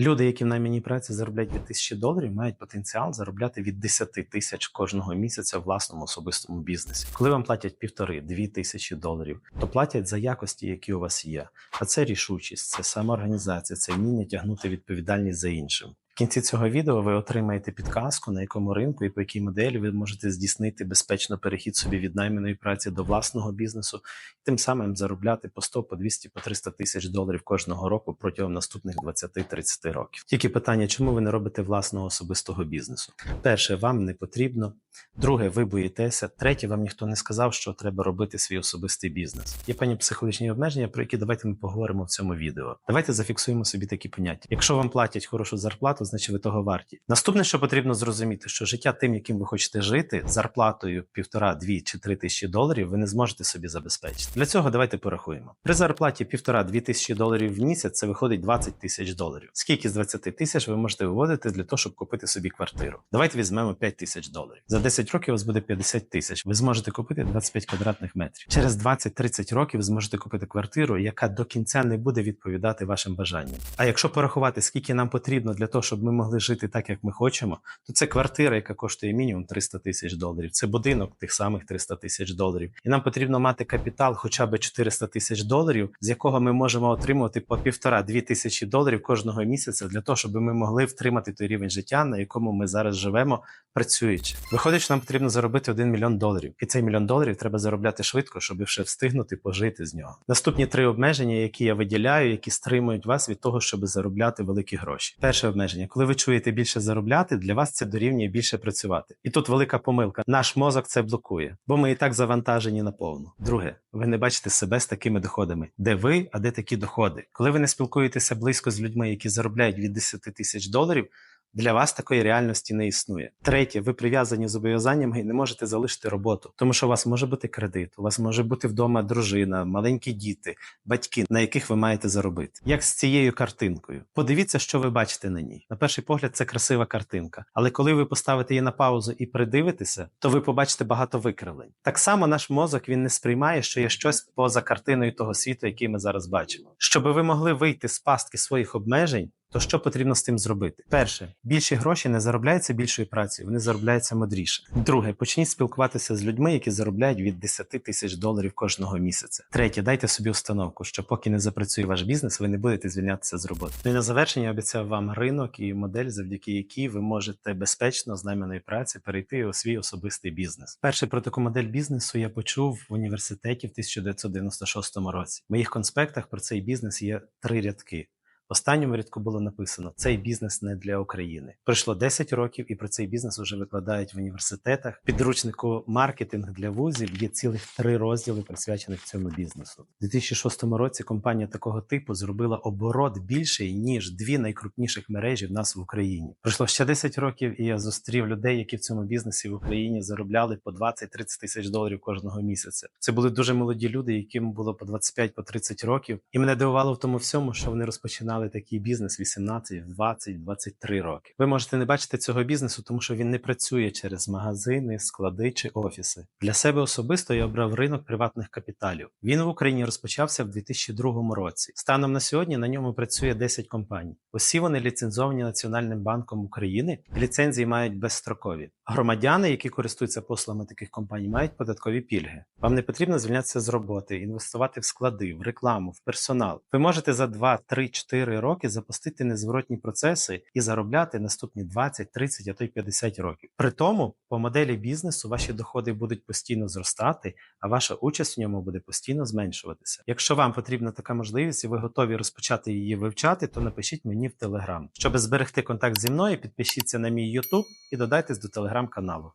Люди, які в наймінній праці заробляють від тисячі доларів, мають потенціал заробляти від 10 тисяч кожного місяця в власному особистому бізнесі. Коли вам платять півтори-дві тисячі доларів, то платять за якості, які у вас є. А це рішучість, це самоорганізація, це вміння тягнути відповідальність за іншим. Кінці цього відео ви отримаєте підказку, на якому ринку і по якій моделі ви можете здійснити безпечно перехід собі від найманої праці до власного бізнесу, і тим самим заробляти по 100, по 200, по 300 тисяч доларів кожного року протягом наступних 20-30 років. Тільки питання, чому ви не робите власного особистого бізнесу? Перше, вам не потрібно. Друге, ви боїтеся. Третє, вам ніхто не сказав, що треба робити свій особистий бізнес. Є певні психологічні обмеження, про які давайте ми поговоримо в цьому відео. Давайте зафіксуємо собі такі поняття. Якщо вам платять хорошу зарплату, значить ви того варті. Наступне, що потрібно зрозуміти, що життя тим, яким ви хочете жити, зарплатою півтора, дві чи три тисячі доларів, ви не зможете собі забезпечити. Для цього давайте порахуємо. При зарплаті півтора-дві тисячі доларів в місяць це виходить 20 тисяч доларів. Скільки з 20 тисяч ви можете виводити для того, щоб купити собі квартиру? Давайте візьмемо 5 тисяч доларів. За 10 років у вас буде 50 тисяч. Ви зможете купити 25 квадратних метрів. Через 20-30 років ви зможете купити квартиру, яка до кінця не буде відповідати вашим бажанням. А якщо порахувати, скільки нам потрібно для того, щоб ми могли жити так, як ми хочемо, то це квартира, яка коштує мінімум 300 тисяч доларів. Це будинок тих самих 300 тисяч доларів. І нам потрібно мати капітал хоча б 400 тисяч доларів, з якого ми можемо отримувати по півтора-дві тисячі доларів кожного місяця для того, щоб ми могли втримати той рівень життя, на якому ми зараз живемо, працюючи. Виходить, що нам потрібно заробити 1 мільйон доларів, і цей мільйон доларів треба заробляти швидко, щоб ще встигнути пожити з нього. Наступні три обмеження, які я виділяю, які стримують вас від того, щоб заробляти великі гроші. Перше обмеження, коли ви чуєте більше заробляти, для вас це дорівнює більше працювати. І тут велика помилка. Наш мозок це блокує, бо ми і так завантажені наповну. Друге, ви не бачите себе з такими доходами. Де ви, а де такі доходи? Коли ви не спілкуєтеся близько з людьми, які заробляють від 10 тисяч доларів. Для вас такої реальності не існує. Третє, ви прив'язані зобов'язаннями і не можете залишити роботу, тому що у вас може бути кредит, у вас може бути вдома дружина, маленькі діти, батьки, на яких ви маєте заробити. Як з цією картинкою? Подивіться, що ви бачите на ній. На перший погляд, це красива картинка. Але коли ви поставите її на паузу і придивитеся, то ви побачите багато викривлень. Так само наш мозок він не сприймає, що є щось поза картиною того світу, який ми зараз бачимо. Щоб ви могли вийти з пастки своїх обмежень. То що потрібно з тим зробити? Перше, більші гроші не заробляються більшою працею, вони заробляються мудріше. Друге, почніть спілкуватися з людьми, які заробляють від 10 тисяч доларів кожного місяця. Третє, дайте собі установку, що поки не запрацює ваш бізнес, ви не будете звільнятися з роботи. Ну і на завершення я обіцяв вам ринок і модель, завдяки якій ви можете безпечно з найманої праці перейти у свій особистий бізнес. Перший про таку модель бізнесу я почув в університеті в 1996 році. В моїх конспектах про цей бізнес є три рядки. Останньому рядку було написано: цей бізнес не для України. Пройшло 10 років, і про цей бізнес вже викладають в університетах. Підручнику маркетинг для вузів є цілих три розділи, присвячених цьому бізнесу. У 2006 році компанія такого типу зробила оборот більший ніж дві найкрупніших мережі в нас в Україні. Пройшло ще 10 років, і я зустрів людей, які в цьому бізнесі в Україні заробляли по 20-30 тисяч доларів кожного місяця. Це були дуже молоді люди, яким було по 25 по 30 років. І мене дивувало в тому всьому, що вони розпочинали починали такий бізнес 18, 20, 23 роки. Ви можете не бачити цього бізнесу, тому що він не працює через магазини, склади чи офіси. Для себе особисто я обрав ринок приватних капіталів. Він в Україні розпочався в 2002 році. Станом на сьогодні на ньому працює 10 компаній. Усі вони ліцензовані Національним банком України. Ліцензії мають безстрокові. Громадяни, які користуються послугами таких компаній, мають податкові пільги. Вам не потрібно звільнятися з роботи, інвестувати в склади, в рекламу, в персонал. Ви можете за 2, 3, 4 роки запустити незворотні процеси і заробляти наступні 20, 30, а то й 50 років. При тому, по моделі бізнесу ваші доходи будуть постійно зростати, а ваша участь в ньому буде постійно зменшуватися. Якщо вам потрібна така можливість і ви готові розпочати її вивчати, то напишіть мені в Telegram. Щоб зберегти контакт зі мною, підпишіться на мій YouTube і додайтесь до телеграм-каналу.